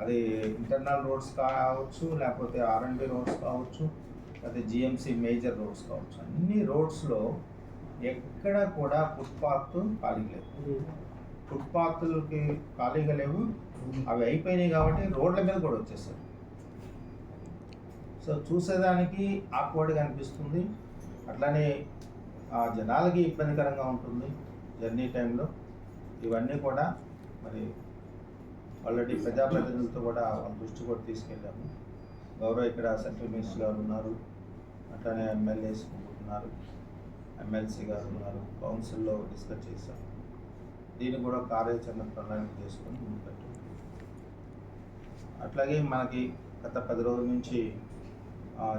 అది internal roads కావచ్చు లేకపోతే ఆర్ఎండ్బి రోడ్స్ కావచ్చు లేకపోతే జిఎంసి మేజర్ రోడ్స్ కావచ్చు. అన్ని రోడ్స్లో ఎక్కడ కూడా ఫుట్పాత్ ఖాళీ లేదు ఫుట్పాత్లకి ఖాళీగా లేవు అవి అయిపోయినాయి కాబట్టి రోడ్ల మీద కూడా వచ్చేసారు సో చూసేదానికి ఆక్వర్డ్గా అనిపిస్తుంది. అట్లానే ఆ జనాలకి ఇబ్బందికరంగా ఉంటుంది జర్నీ టైంలో. ఇవన్నీ కూడా మరి ఆల్రెడీ ప్రజాప్రతినిధులతో కూడా వాళ్ళ దృష్టి కూడా తీసుకెళ్ళాము. గౌరవ ఇక్కడ సెంట్రల్ మినిస్టర్ గారు ఉన్నారు అట్లానే ఎమ్మెల్యేస్ ఉన్నారు ఎమ్మెల్సీ గారు ఉన్నారు కౌన్సిల్లో డిస్కస్ చేశాం. దీన్ని కూడా కార్యాచరణ ప్రణాళిక చేసుకొని ముందుకెట్టు అట్లాగే మనకి గత పది రోజుల నుంచి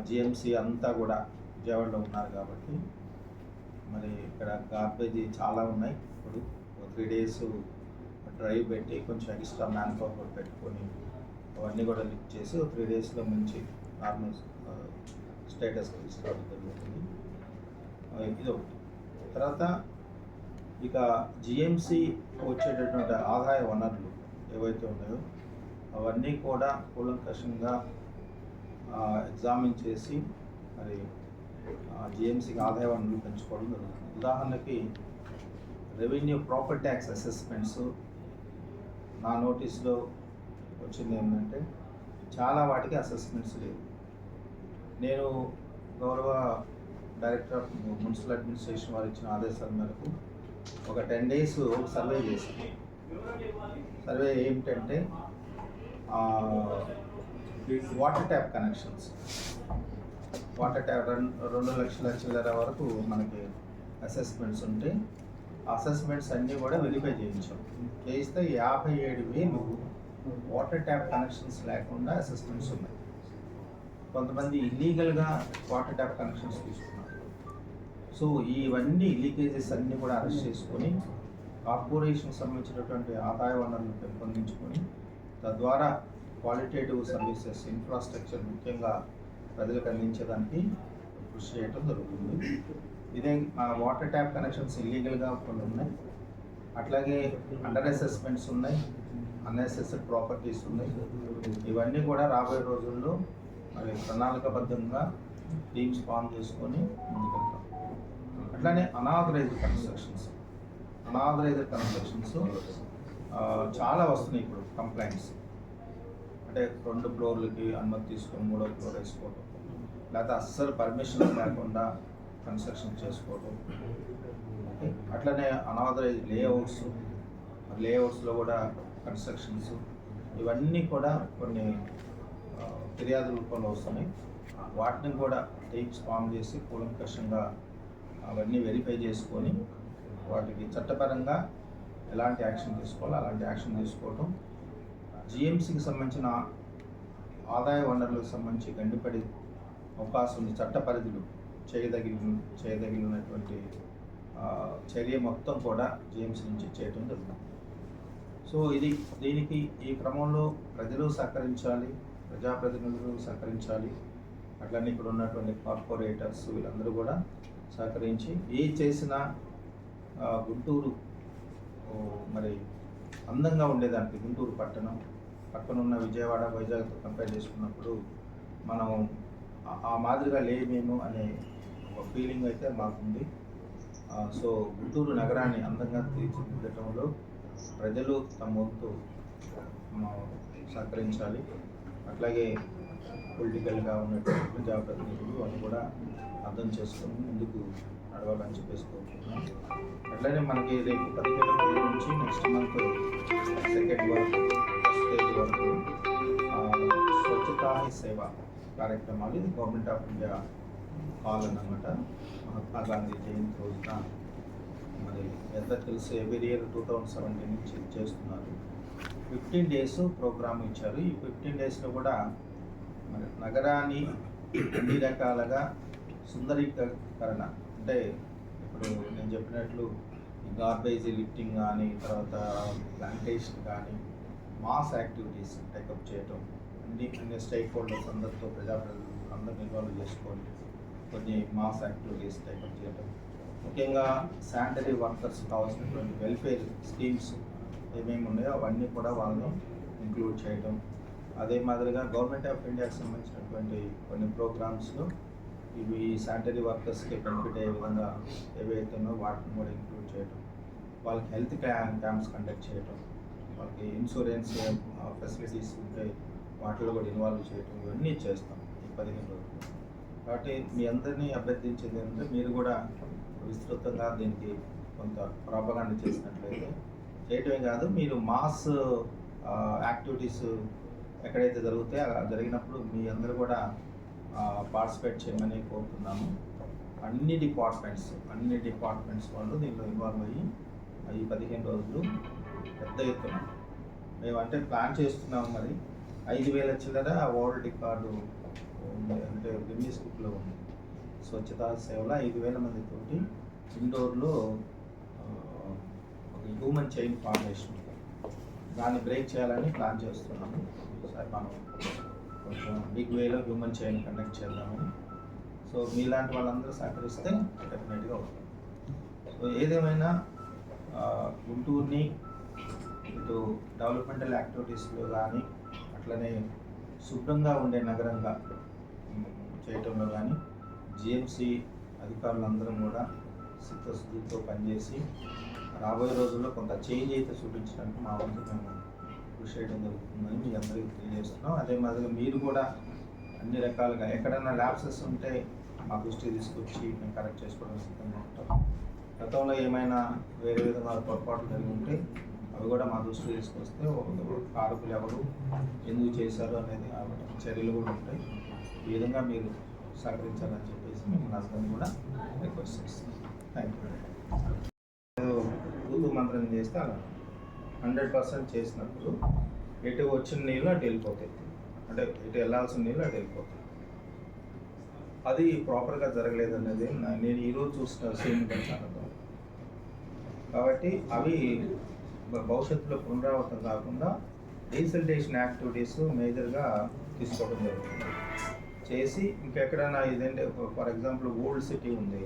జిఎంసీ అంతా కూడా విజయవాడలో ఉన్నారు కాబట్టి మరి ఇక్కడ గార్బేజ్ చాలా ఉన్నాయి. ఇప్పుడు త్రీ డేస్ డ్రైవ్ పెట్టి కొంచెం ఎక్స్ట్రా మ్యాన్ పవర్ కూడా పెట్టుకొని అవన్నీ కూడా లిఫ్ట్ చేసి త్రీ డేస్లో మంచి నార్మల్ స్టేటస్ తీసుకోవడం జరుగుతుంది. ఇది ఒకటి. తర్వాత ఇక జిఎంసి వచ్చేటటువంటి ఆదాయ వనరులు ఏవైతే ఉన్నాయో అవన్నీ కూడా కూలంకషంగా ఎగ్జామిన్ చేసి మరి జిఎంసీకి ఆదాయ వనరులు పెంచుకోవడం జరుగుతుంది. ఉదాహరణకి రెవెన్యూ ప్రాపర్ ట్యాక్స్ అసెస్మెంట్స్ నా నోటీస్లో వచ్చింది ఏంటంటే చాలా వాటికి అసెస్మెంట్స్ లేవు. నేను గౌరవ డైరెక్టర్ ఆఫ్ మున్సిపల్ అడ్మినిస్ట్రేషన్ వారు ఇచ్చిన ఆదేశాల మేరకు ఒక టెన్ డేస్ సర్వే చేశాను. సర్వే ఏమిటంటే water tap connections. Water tap రెండు రెండు లక్షల చిల్లర వరకు మనకి అసెస్మెంట్స్ ఉంటే అసెస్మెంట్స్ అన్నీ కూడా వెరిఫై చేయించాం చేస్తే యాభై ఏడు వేలు వాటర్ ట్యాప్ కనెక్షన్స్ లేకుండా అసెస్మెంట్స్ ఉన్నాయి. కొంతమంది ఇల్లీగల్గా వాటర్ ట్యాప్ కనెక్షన్స్ తీసుకున్నారు. సో ఇవన్నీ లీకేజెస్ అన్నీ కూడా అరెస్ట్ చేసుకొని కార్పొరేషన్ సంబంధించినటువంటి ఆదాయ వనరులను పెంపొందించుకొని తద్వారా క్వాలిటేటివ్ సర్వీసెస్ ఇన్ఫ్రాస్ట్రక్చర్ ముఖ్యంగా ప్రజలకు అందించడానికి కృషి చేయడం జరుగుతుంది. ఇదే మన వాటర్ ట్యాప్ కనెక్షన్స్ ఇల్లీగల్గా కొన్ని ఉన్నాయి. అట్లాగే అండర్ అసెస్మెంట్స్ ఉన్నాయి అన్అసెస్డ్ ప్రాపర్టీస్ ఉన్నాయి. ఇవన్నీ కూడా రాబోయే రోజుల్లో మరి ప్రణాళికబద్ధంగా టీమ్స్ ఫామ్ చేసుకొని ముందుకెళ్తాం. అట్లానే అనాథరైజ్డ్ కన్స్ట్రక్షన్స్ అనాథరైజ్డ్ కన్స్ట్రక్షన్స్ చాలా వస్తున్నాయి ఇప్పుడు కంప్లైంట్స్ అంటే రెండు ఫ్లోర్లకి అనుమతి తీసుకొని మూడో ఫ్లోర్ వేసుకోవడం లేకపోతే అస్సలు పర్మిషన్ లేకుండా కన్స్ట్రక్షన్ చేసుకోవడం అట్లనే అనాథరైజ్ లేఅవుట్స్ లేఅవుట్స్లో కూడా కన్స్ట్రక్షన్స్ ఇవన్నీ కూడా కొన్ని ఫిర్యాదు రూపంలో వస్తున్నాయి. వాటిని కూడా టైప్స్ ఫామ్ చేసి కూలంకషంగా అవన్నీ వెరిఫై చేసుకొని వాటికి చట్టపరంగా ఎలాంటి యాక్షన్ తీసుకోవాలో అలాంటి యాక్షన్ తీసుకోవటం. జిఎంసీకి సంబంధించిన ఆదాయ వనరులకు సంబంధించి గండిపడి అవకాశం ఉంది చట్ట పరిధిలో. చేయదగిన చేయదగినటువంటి చర్య మొత్తం కూడా జిఎంసీ నుంచి చేయడం జరుగుతుంది. సో ఇది దీనికి ఈ క్రమంలో ప్రజలు సహకరించాలి ప్రజాప్రతినిధులు సహకరించాలి. అట్లనే ఇక్కడ ఉన్నటువంటి కార్పొరేటర్స్ వీళ్ళందరూ కూడా సహకరించి ఏ చేసినా గుంటూరు మరి అందంగా ఉండేదానికి గుంటూరు పట్టణం పక్కనున్న విజయవాడ వైజాగ్తో కంపేర్ చేసుకున్నప్పుడు మనం ఆ- మాదిరిగా లేమేమో అనే ఫీలింగ్ అయితే మాకుంది. సో గుంటూరు నగరాన్ని అందంగా తీర్చిదిద్దటంలో ప్రజలు తమ వంతు సహకరించాలి. అట్లాగే పొలిటికల్గా ఉన్నటువంటి ప్రజాప్రతినిధులు వాళ్ళు కూడా అర్థం చేసుకొని ముందుకు నడవాలని చెప్పేసి కోరుకుంటున్నాం. అట్లనే మనకి రేపు పదిహేడు తేదీ నుంచి నెక్స్ట్ మంత్ సెకండ్ వరకు ఫస్ట్ తేదీ వరకు స్వచ్ఛతా సేవ కార్యక్రమాలు ఇది గవర్నమెంట్ ఆఫ్ ఇండియా హాల్ అనమాట మహాత్మా గాంధీ జయంతి రోజున మరి ఎంత తెలుసు every year two thousand seventeen నుంచి చేస్తున్నారు. ఫిఫ్టీన్ డేస్ ప్రోగ్రామ్ ఇచ్చారు. ఈ ఫిఫ్టీన్ డేస్లో కూడా మరి నగరాన్ని అన్ని రకాలుగా సుందరీకరణ అంటే ఇప్పుడు నేను చెప్పినట్లు గార్బేజ్ లిఫ్టింగ్ కానీ తర్వాత ప్లాంటేషన్ కానీ మాస్ యాక్టివిటీస్ టేకప్ చేయటం అన్ని అన్ని స్టేక్ హోల్డర్స్ అందరితో ప్రజాప్రతినిధులు అందరిని ఇన్వాల్వ్ చేసుకోండి కొన్ని మాస్ యాక్టివిటీస్ టైప్ చేయటం ముఖ్యంగా శానిటరీ వర్కర్స్ కావాల్సినటువంటి వెల్ఫేర్ స్కీమ్స్ ఏమేమి ఉన్నాయో అవన్నీ కూడా వాళ్ళను ఇంక్లూడ్ చేయటం. అదే మాదిరిగా గవర్నమెంట్ ఆఫ్ ఇండియాకి సంబంధించినటువంటి కొన్ని ప్రోగ్రామ్స్లో ఇవి శానిటరీ వర్కర్స్కి బెనిఫిట్ అయ్యే విధంగా ఏవైతున్నాయో వాటిని కూడా ఇంక్లూడ్ చేయటం. వాళ్ళకి హెల్త్ క్యాంప్స్ కండక్ట్ చేయటం. వాళ్ళకి ఇన్సూరెన్స్ ఫెసిలిటీస్ uh, ఉంటే వాటిలో కూడా ఇన్వాల్వ్ చేయటం ఇవన్నీ చేస్తాం ఈ పదిహేను రోజులు కాబట్టి మీ అందరినీ అభ్యర్థించింది ఏంటంటే మీరు కూడా విస్తృతంగా దీనికి కొంత ప్రాపగాండ చేసినట్లయితే చేయటమే కాదు మీరు మాస్ యాక్టివిటీస్ ఎక్కడైతే జరుగుతాయో అలా జరిగినప్పుడు మీ అందరూ కూడా పార్టిసిపేట్ చేయమని కోరుతున్నాము. అన్ని డిపార్ట్మెంట్స్ అన్ని డిపార్ట్మెంట్స్ వాళ్ళు దీంట్లో ఇన్వాల్వ్ అయ్యి ఈ పదిహేను రోజులు పెద్ద ఎత్తున. మేము అంటే ప్లాన్ చేస్తున్నాము మరి. ఐదు వేల చిల్లర వరల్డ్ రికార్డు అంటే గిన్నీస్ బుక్లో ఉంది. స్వచ్ఛతా సేవలో ఐదు వేల మందితోటి ఇండోర్లో ఒక హ్యూమన్ చైన్ ఫార్మేషన్ దాన్ని బ్రేక్ చేయాలని ప్లాన్ చేస్తున్నాము. సార్ మనం కొంచెం బిగ్ వేలో హ్యూమన్ చైన్ కండక్ట్ చేద్దామని. సో మీలాంటి వాళ్ళందరూ సహకరిస్తే డెఫినెట్గా అవుతుంది. సో ఏదేమైనా గుంటూరుని ఇటు డెవలప్మెంటల్ యాక్టివిటీస్లో కానీ అట్లనే శుభ్రంగా ఉండే నగరంగా చేయటంలో కానీ జిఎంసి అధికారులందరం కూడా చిత్తశుద్ధితో పనిచేసి రాబోయే రోజుల్లో కొంత చేంజ్ అయితే చూపించడానికి మా వంతు మేము కృషి చేయడం జరుగుతుందని మీ అందరికీ తెలియజేస్తున్నాం. అదే మాదిరిగా మీరు కూడా అన్ని రకాలుగా ఎక్కడైనా ల్యాబ్సెస్ ఉంటే మా దృష్టికి తీసుకొచ్చి మేము కరెక్ట్ చేసుకోవడం సిద్ధంగా ఉంటాం. గతంలో ఏమైనా వేరే విధంగా పొరపాట్లు జరిగి ఉంటే అవి కూడా మా దృష్టికి తీసుకొస్తే ఒక కారకులు ఎవరు ఎందుకు చేశారు అనేది చర్యలు కూడా ఉంటాయి. ఈ విధంగా మీరు సహకరించాలని చెప్పేసి మేము హస్బెండ్ కూడా రిక్వెస్ట్ చేస్తున్నాం. థ్యాంక్ యూ ఋతు మంత్రం చేస్తే హండ్రెడ్ పర్సెంట్ చేసినప్పుడు ఎటు వచ్చిన నీళ్ళు అటు వెళ్ళిపోతాయి. అంటే ఎటు వెళ్ళాల్సిన నీళ్ళు అటు వెళ్ళిపోతాయి. అది ప్రాపర్గా జరగలేదు అనేది నేను ఈరోజు చూసిన సీన్ చాలా కాబట్టి అవి భవిష్యత్తులో పునరావృతం కాకుండా డీసల్టేషన్ యాక్టివిటీస్ మేజర్గా తీసుకోవడం జరుగుతుంది. చేసి ఇంకెక్కడైనా ఇదంటే ఫర్ ఎగ్జాంపుల్ ఓల్డ్ సిటీ ఉంది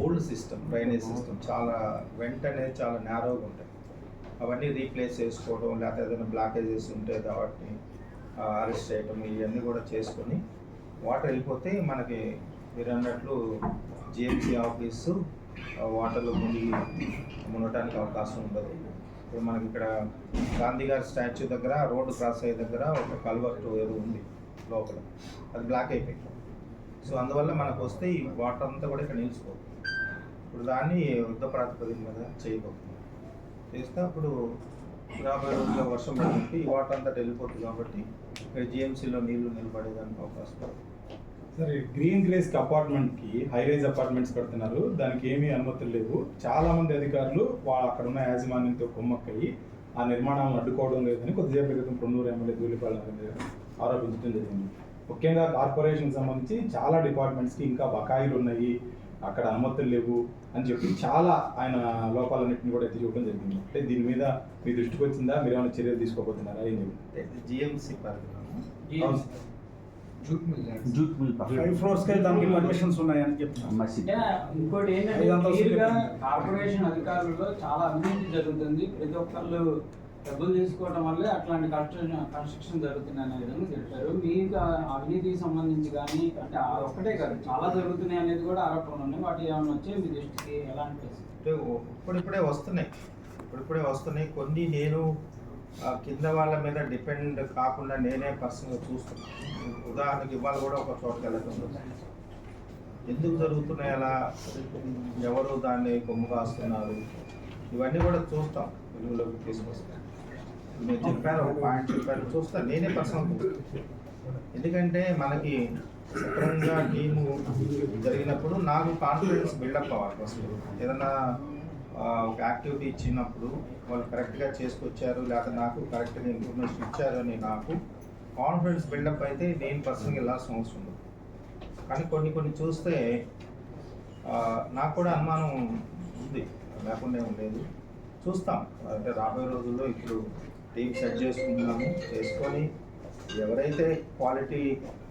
ఓల్డ్ సిస్టమ్ డ్రైనేజ్ సిస్టమ్ చాలా వెంటనే చాలా నేరోగా ఉంటాయి. అవన్నీ రీప్లేస్ చేసుకోవడం లేకపోతే ఏదైనా బ్లాకేజెస్ ఉంటే వాటిని అరెస్ట్ చేయడం ఇవన్నీ కూడా చేసుకొని వాటర్ వెళ్ళిపోతే మనకి మీరు అన్నట్లు జిఎంసీ ఆఫీసు వాటర్లో మునిగి ఉండటానికి అవకాశం ఉండదు. ఇప్పుడు మనకి ఇక్కడ గాంధీ గారి స్టాచ్యూ దగ్గర రోడ్డు క్రాస్ అయ్యే దగ్గర ఒక కల్వర్టు ఏదో ఉంది. లోపల. అది బ్లాక్ అయిపోయింది. సో అందువల్ల మనకు వస్తే ఈ వాటర్ అంతా కూడా ఇక్కడ నిలిచిపోతుంది. ఇప్పుడు దాన్ని యుద్ధ ప్రాతిపదిక మీద చేయబోతుంది చేస్తే అప్పుడు రాబోయే రోజుల్లో వర్షం పడుతుంది ఈ వాటర్ అంతా వెళ్ళిపోతుంది కాబట్టి ఇక్కడ జిఎంసీలో నీళ్ళు నిలబడేదానికి అవకాశం సరే గ్రీన్ గ్రేస్ అపార్ట్మెంట్కి హై రేజ్ అపార్ట్మెంట్స్ కడుతున్నారు. దానికి ఏమీ అనుమతులు లేవు. చాలామంది అధికారులు వాళ్ళ అక్కడ ఉన్న యాజమాన్యంతో కుమ్మక్కయ్యి ఆ నిర్మాణాలను అడ్డుకోవడం లేదని కొద్దిసేపు క్రితం పొన్నూరు ఎమ్మెల్యే ధూళిపాల ఆరోపించడం జరిగింది. ముఖ్యంగా కార్పొరేషన్ సంబంధించి చాలా డిపార్ట్మెంట్స్కి ఇంకా బకాయిలు ఉన్నాయి అక్కడ అనుమతులు లేవు అని చెప్పి చాలా ఆయన లోపాలన్నింటినీ కూడా ఎత్తి చూపడం జరిగింది. అంటే దీని మీద మీ దృష్టికి వచ్చిందా? మీరు ఏమైనా చర్యలు తీసుకోబోతున్నారా? ఏం చెప్పి జిఎంసీ పరిధిలో jute mill jute mill five ఫ్లోర్స్కి దానికి పర్మిషన్స్ ఉన్నాయని చెప్తున్నాను ఇంకోటి ఏంటంటే. కార్పొరేషన్ అధికారుల్లో చాలా అవినీతి జరుగుతుంది. ప్రతి ఒక్కళ్ళు డబ్బులు తీసుకోవడం వల్లే అట్లాంటి కన్స్ట్రక్షన్ కన్స్ట్రక్షన్ జరుగుతుంది అనే విధంగా చెప్పారు. మీకు ఆ అవినీతికి సంబంధించి కానీ అంటే ఆ ఒక్కటే కాదు చాలా జరుగుతున్నాయి అనేది కూడా ఆరోపణలు ఉన్నాయి. వాటి ఏమైనా వచ్చే మీ దృష్టికి? ఎలా అంటే ఇప్పుడిప్పుడే వస్తున్నాయి. ఇప్పుడిప్పుడే వస్తున్నాయి. కొన్ని నేను కింద వాళ్ళ మీద డిపెండ్ కాకుండా నేనే పర్సనల్గా చూస్తున్నాను. ఉదాహరణకి ఇవాళ కూడా ఒక చోటుకి వెళ్ళటం ఎందుకు జరుగుతున్నాయి అలా? ఎవరు దాన్ని కొమ్ము కాస్తున్నారు? ఇవన్నీ కూడా చూస్తాం. వెలుగులోకి తీసుకొస్తాను మీరు చెప్పారు ఒక పాయింట్ చెప్పారు చూస్తా. నేనే పర్సనల్ ఎందుకంటే మనకి శుభ్రంగా టీము జరిగినప్పుడు నాకు కాన్ఫిడెన్స్ బిల్డప్ అవ్వాలి ఫస్ట్ ఏదన్నా ఒక యాక్టివిటీ ఇచ్చినప్పుడు వాళ్ళు కరెక్ట్గా చేసుకొచ్చారు లేకపోతే నాకు కరెక్ట్గా ఇన్ఫర్మేషన్ ఇచ్చారు అని నాకు కాన్ఫిడెన్స్ బిల్డప్ అయితే నేను పర్సనల్గా వెళ్ళాల్సిన అవసరం ఉంది కానీ కొన్ని కొన్ని చూస్తే నాకు కూడా అనుమానం ఉంది. లేకుండా ఉండేది లేదు. చూస్తాం. అంటే రాబోయే రోజుల్లో ఇప్పుడు టీం సెట్ చేసుకుంటున్నాము చేసుకొని ఎవరైతే క్వాలిటీ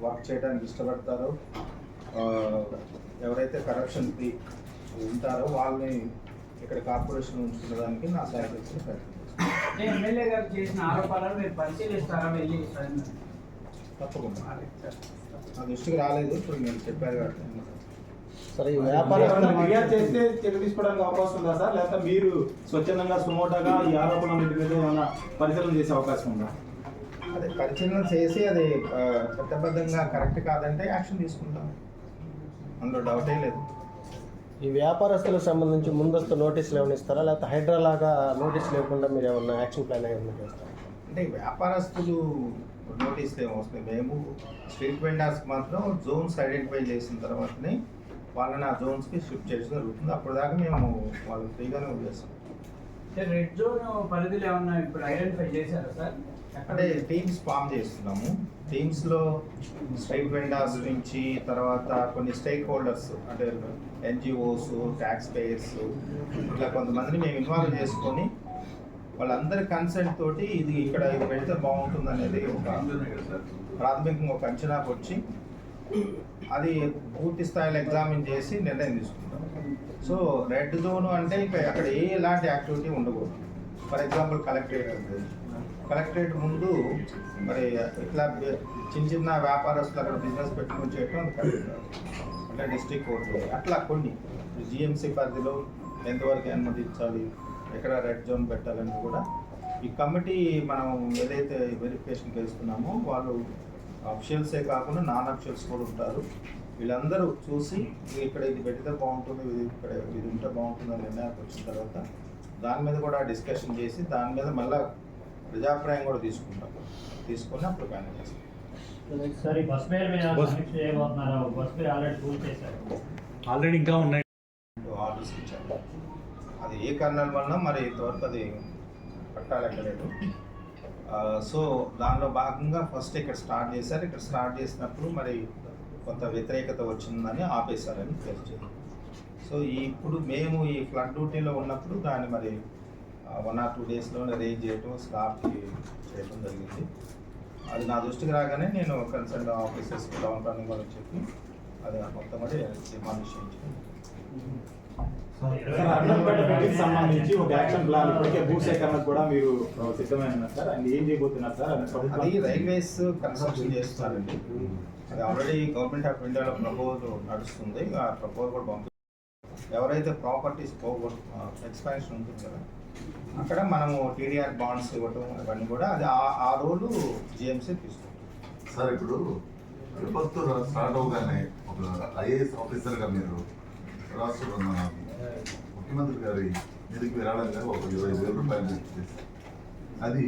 వర్క్ చేయడానికి ఇష్టపడతారో ఎవరైతే కరప్షన్కి ఉంటారో వాళ్ళని ఇక్కడ కార్పొరేషన్ ఉంచుకునే దానికి నా ప్రయత్నం అంటే ఎమ్మెల్యే గారు చేసిన ఆరోపణలు మీరు పరిశీలిస్తారా? వెళ్ళి తప్పకుండా. నా దృష్టికి రాలేదు. ఇప్పుడు మీరు చెప్పారు కాబట్టి సరే ఫిర్యాదు చేస్తే చర్య తీసుకోవడానికి అవకాశం ఉందా సార్? లేకపోతే మీరు స్వచ్ఛందంగా సుమోటగా ఈ ఆరోపణల మీద ఏమైనా పరిశీలన చేసే అవకాశం ఉందా? అదే పరిశీలన చేసి అది చట్టబద్ధంగా కరెక్ట్ కాదంటే యాక్షన్ తీసుకుంటాం. అందులో డౌటే లేదు. ఈ వ్యాపారస్తులకు సంబంధించి ముందస్తు నోటీసులు ఏమైనా ఇస్తారా? లేకపోతే హైడ్రా లాగా నోటీస్ లేకుండా మీరు ఏమన్నా యాక్షన్ ప్లాన్ ఏమైనా చేస్తారా? అంటే వ్యాపారస్తులు నోటీసులు ఏమి వస్తాయి? మేము స్ట్రీట్ వెండర్స్కి మాత్రం జోన్స్ ఐడెంటిఫై చేసిన తర్వాతనే వాళ్ళని ఆ జోన్స్కి షిఫ్ట్ చేయడం జరుగుతుంది. అప్పుడు దాకా మేము వాళ్ళు ఫ్రీగానే వదిలేస్తాం. అంటే రెడ్ జోన్ పరిధిలో ఏమన్నా ఇప్పుడు ఐడెంటిఫై చేశారా సార్? అంటే టీమ్స్ ఫామ్ చేస్తున్నాము. టీమ్స్లో స్ట్రైట్ వెండర్స్ నుంచి తర్వాత కొన్ని స్టేక్ హోల్డర్స్ అంటే ఎన్జిఓస్ ట్యాక్స్ పేయర్స్ ఇట్లా కొంతమందిని మేము ఇన్వాల్వ్ చేసుకొని వాళ్ళందరి కన్సెంట్ తోటి ఇది ఇక్కడ పెడితే బాగుంటుంది అనేది ఒక ప్రాథమికంగా ఒక అంచనాకు వచ్చి అది పూర్తి స్థాయిలో ఎగ్జామిన్ చేసి నిర్ణయం తీసుకుంటాం. సో రెడ్ జోన్ అంటే ఇంకా అక్కడ ఏ ఎలాంటి యాక్టివిటీ ఉండకూడదు. ఫర్ ఎగ్జాంపుల్ కలెక్టరేట్ ఉంది కలెక్టరేట్ ముందు మరి ఇట్లా చిన్న చిన్న వ్యాపారస్తులు అక్కడ బిజినెస్ పెట్టుకుని చేయటం అంటే డిస్ట్రిక్ట్ కోర్టు అట్లా కొన్ని. జిఎంసీ పరిధిలో ఎంతవరకు అనుమతించాలి ఎక్కడ రెడ్ జోన్ పెట్టాలని కూడా ఈ కమిటీ మనం ఏదైతే వెరిఫికేషన్ చేస్తున్నామో వాళ్ళు అఫిషియల్సే కాకుండా నాన్ అఫిషియల్స్ కూడా ఉంటారు. వీళ్ళందరూ చూసి ఇక్కడ ఇది పెడితే బాగుంటుంది ఇది ఇక్కడ ఇది ఉంటే బాగుంటుంది అని నిర్ణయానికి వచ్చిన తర్వాత దాని మీద కూడా డిస్కషన్ చేసి దాని మీద మళ్ళా ప్రజాభిప్రాయం కూడా తీసుకుంటాం. తీసుకొని అప్పుడు ప్లాన్ చేస్తాం. ఆల్రెడీ పూర్తి చేశారు. ఆల్రెడీ ఇంకా ఉన్నాయి. ఆర్డర్స్ ఇచ్చారు. అది ఏ కారణాల వలన మరి ఇంతవరకు అది పట్టాలెక్కలేదు సో దానిలో భాగంగా ఫస్ట్ ఇక్కడ స్టార్ట్ చేశారు. ఇక్కడ స్టార్ట్ చేసినప్పుడు మరి కొంత వ్యతిరేకత వచ్చిందని ఆపేశారని తెలిసింది. సో ఇప్పుడు మేము ఈ ఫ్లడ్ డ్యూటీలో ఉన్నప్పుడు దాన్ని మరి వన్ ఆర్ టూ డేస్లోనే రేంజ్ చేయటం స్టాఫ్కి చేయడం జరిగింది. అది నా దృష్టికి రాగానే నేను కన్సర్న్ ఆఫీసర్స్ డౌన్ టౌన్ కూడా చెప్పి అది మొత్తం మరి డిమాండ్ చేయించుకున్నాను సార్ అర్నంపేట పెళ్ళికి సంబంధించి ఒక యాక్షన్ ప్లాన్ ఇప్పటికే భూసేకరణకు కూడా మీరు సిద్ధమైన సార్. అండ్ ఏం చేయబోతున్నారు సార్? అది రైల్వేస్ కన్స్ట్రక్షన్ చేస్తున్నారండి అది ఆల్రెడీ గవర్నమెంట్ ఆఫ్ ఇండియాలో ప్రపోజల్ నడుస్తుంది. ఆ ప్రపోజల్ కూడా పంపి ఎవరైతే ప్రాపర్టీస్ పోగొట్టు ఎక్స్పాన్షన్ ఉంటుంది కదా అక్కడ మనము టీడీఆర్ బాండ్స్ ఇవ్వటం ఇవన్నీ కూడా అది ఆ- ఆ రోలు జిఎంసీ తీసుకుంటుంది సార్ ఇప్పుడు విపత్తు స్టార్ట్ అవగానే ఒక ఐఏఎస్ ఆఫీసర్గా మీరు రాష్ట్ర ముఖ్యమంత్రి గారి నిధికి విరాళంగా ఒక ఇరవై వేల రూపాయలు అది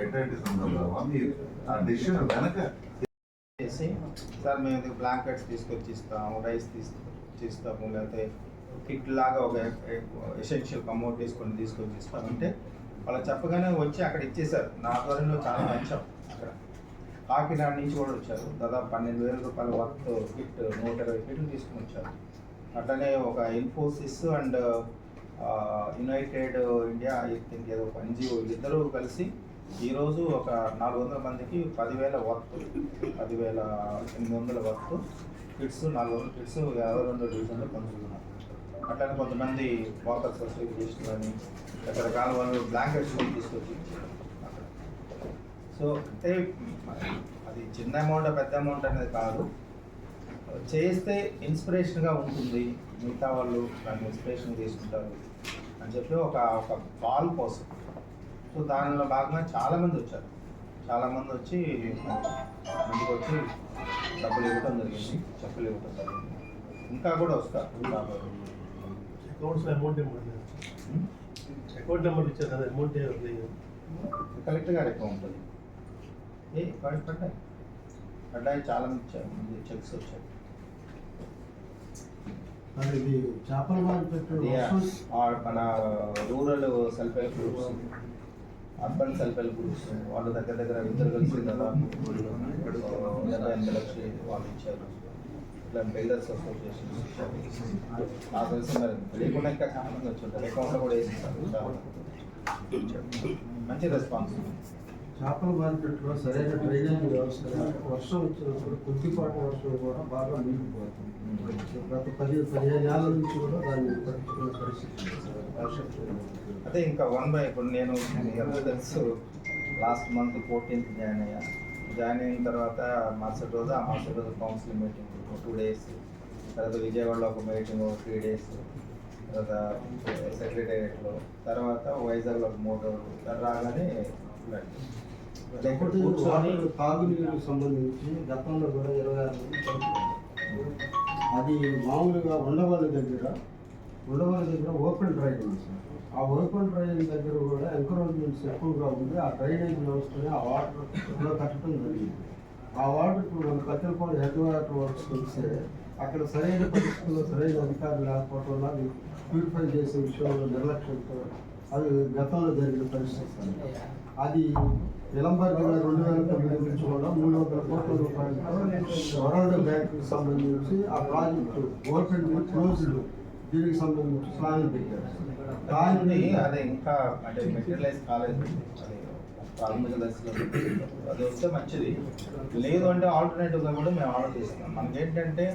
ఎట్లాంటి సందర్భంలో మీరు ఆ డిసిషన్ వెనక చేసి సార్ మేము బ్లాంకెట్స్ తీసుకొచ్చి ఇస్తాము రైస్ తీసుకొచ్చి ఇస్తాము లేకపోతే కిట్ లాగా ఒక ఎసెన్షియల్ కమోడిటీస్ తీసుకొని తీసుకొచ్చి ఇస్తామంటే వాళ్ళు చెప్పగానే వచ్చి అక్కడ ఇచ్చేసారు నా ఆధ్వర్యంలో చాలా మంచం అక్కడ. కాకినాడ నుంచి కూడా వచ్చారు. దాదాపు పన్నెండు వేల రూపాయల వర్త్ కిట్ నూట ఇరవై కిట్లు తీసుకుని వచ్చారు. అట్లనే ఒక Infosys and United India I think ఏదో ఒక ఎన్జిఓ ఇద్దరు కలిసి ఈరోజు ఒక నాలుగు వందల మందికి పదివేల వర్త్ పదివేల ఎనిమిది వందల వర్త్ కిట్స్ నాలుగు వందల కిట్స్ యాభై రెండు డివిజన్లో పంచుతున్నారు అట్లనే కొంతమంది వాకర్స్ అసోసియేషన్ అని రకరకాల వాళ్ళు బ్లాంకెట్స్ తీసుకొచ్చి సో అంటే అది చిన్న అమౌంట్ పెద్ద అమౌంట్ అనేది కాదు. చేస్తే ఇన్స్పిరేషన్గా ఉంటుంది. మిగతా వాళ్ళు దాన్ని ఇన్స్పిరేషన్ తీసుకుంటారు అని చెప్పి ఒక ఒక కాల్ కోసం. సో దానిలో భాగంగా చాలామంది వచ్చారు. చాలామంది వచ్చి ముందుకు వచ్చి డబ్బులు ఇవ్వడం జరిగింది. చెప్పులు ఇవ్వడం జరిగింది. ఇంకా కూడా వస్తారు. Accounts amount? అకౌంట్ నెంబర్ ఇచ్చారు కదా అమౌంట్ కలెక్టర్ గారు ఎక్కువ ఉంటుంది ఏ పడ్డాయి? పడ్డాయి. చాలా ఇచ్చారు. చెక్స్ వచ్చాయి. అది ఇది చేపల మార్కెట్ అది ఆ మన rural self help groups. Urban self help groups. వాళ్ళ దగ్గర దగ్గర ఇద్దరు కలిసి దాదాపు డెబ్బై ఎనిమిది లక్షలు వాళ్ళు ఇచ్చారు. ఇట్లా బిల్డర్స్ అసోసియేషన్ నాకు తెలిసి మరి తెలియకుండా ఇంకా చాలా మంది వచ్చి ఉంటారు అకౌంట్లో కూడా వేసిస్తారు. చాలా మంది. మంచి రెస్పాన్స్ చేపల మార్కెట్లో సరైన డ్రైనేజ్ వ్యవస్థ వర్షం వచ్చినప్పుడు కొద్దిపాటి వర్షం కూడా బాగా మిగిలిపోతుంది గత పది పదిహేను ఏళ్ళ నుంచి కూడా దాన్ని పట్టించుకునే పరిస్థితి వర్షం అదే ఇంకా వన్ బై ఇప్పుడు నేను మీకు తెలుసు? లాస్ట్ మంత్ ఫోర్టీన్త్ జాయిన్ అయ్యా. జాయిన్ అయిన తర్వాత మరుసటి రోజు ఆ మరుసటి రోజు కౌన్సిల్ మీటింగ్ ఒక టూ డేస్. తర్వాత విజయవాడలో ఒక మీటింగ్ ఒక త్రీ డేస్. తర్వాత సెక్రటేరియట్లో. తర్వాత వైజాగ్లో ఒక మూడు రోజులు. తర్వాత రాగానే flood. సంబంధించి గతంలో కూడా ఇరవై ఆరు. అది మామూలుగా ఉండవల్లి దగ్గర ఉండవల్లి దగ్గర ఓపెన్ డ్రైన్ ఉంది సార్ ఆ ఓపెన్ డ్రైన్ దగ్గర కూడా ఎంకరేజ్మెంట్స్ ఎక్కువగా ఉంది ఆ డ్రైనేజ్ వ్యవస్థని ఆ వాటర్లో కట్టడం జరిగింది ఆ వాటర్ మన కత్తెరపాడు హెడ్ వాటర్ వర్క్స్ తెలిస్తే అక్కడ సరైన పరిస్థితుల్లో సరైన అధికారులు లేకపోవడం వల్ల అది ప్యూరిఫై చేసే విషయంలో నిర్లక్ష్యంతో అది గతంలో జరిగిన పరిస్థితి. అది విలంబర్ రెండు వేల తొమ్మిది నుంచి కూడా మూడు వందల కోట్ల రూపాయలు వరల్డ్ బ్యాంకుకి సంబంధించి ఆ ప్రాజెక్టు ఓపెన్ క్లోజ్డ్ దీనికి సంబంధించి ప్లాన్ పెట్టారు. దాన్ని అదే ఇంకా అంటే మెటీరియలైజ్ కాలేదు. ప్రాథమిక దశలో. అది వస్తే మంచిది. లేదు అంటే ఆల్టర్నేటివ్గా కూడా మేము ఆర్డర్ చేసుకున్నాం మనకి మనకేంటంటే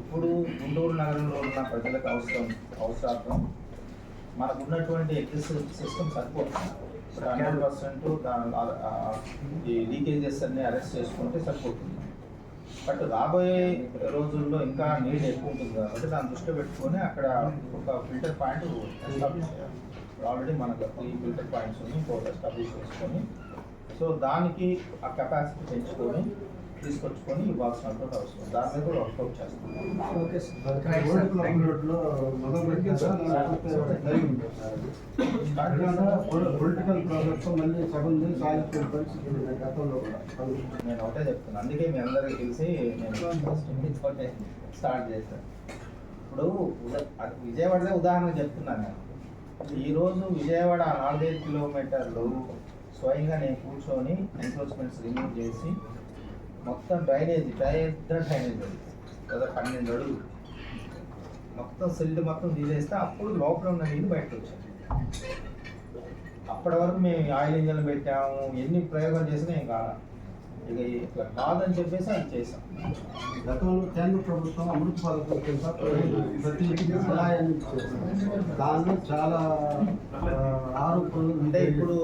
ఇప్పుడు గుంటూరు నగరంలో ఉన్న ప్రజలకు అవసరం అవసరార్థం మనకు ఉన్నటువంటి ఎగ్జిస్టింగ్ సిస్టమ్ సరిపోతుంది. హండ్రెడ్ పర్సెంట్ ఈ లీకేజెస్ అన్ని అరెస్ట్ చేసుకుంటే సరిపోతుంది. బట్ రాబోయే రోజుల్లో ఇంకా నీడ్ ఎక్కువ ఉంటుంది కాబట్టి దాన్ని దృష్టిలో పెట్టుకొని అక్కడ ఒక ఫిల్టర్ పాయింట్ ఎస్టాబ్లిష్ చేయాలి. ఆల్రెడీ మనకు త్రీ ఫిల్టర్ పాయింట్స్ ఉన్నాయి ఫోర్ ఎస్టాబ్లిష్ చేసుకొని సో దానికి ఆ కెపాసిటీ పెంచుకొని తీసుకొచ్చుకొని ఇవ్వాల్సినటువంటి అవసరం దాని మీద కూడా వర్కౌట్ చేస్తాం. ఓకే? పొలిటికల్ ప్రాబ్లమ్స్ మళ్ళీ సగం పరిస్థితి ఉంది. గతంలో కూడా. నేను ఒకటే చెప్తున్నాను అందుకే మీ అందరికీ తెలిసి నేను స్టార్ట్ చేశాను ఇప్పుడు విజయవాడదే ఉదాహరణ చెప్తున్నాను నేను. ఈరోజు విజయవాడ నాలుగైదు కిలోమీటర్లు స్వయంగా నేను కూర్చొని ఎన్క్రోచ్మెంట్స్ రిమూవ్ చేసి మొత్తం డ్రైనేజ్ పెద్ద డ్రైనేజ్ అది. కదా పన్నెండు అడుగులు. మొత్తం సిల్ట్ మొత్తం తీసేస్తే అప్పుడు లోపల ఉన్న నీళ్ళు బయటకు వచ్చాయి అప్పటి వరకు మేము ఆయిల్ ఇంజన్ పెట్టాము ఎన్ని ప్రయోగాలు చేసినా ఏం కాదు ఇక ఇట్లా కాదని చెప్పేసి అది చేసాం గతంలో కేంద్ర ప్రభుత్వం అమృత పథకం కింద ప్రతి ఇంటికి ఇచ్చేది దానిలో చాలా ఆరోపణలు అంటే ఇప్పుడు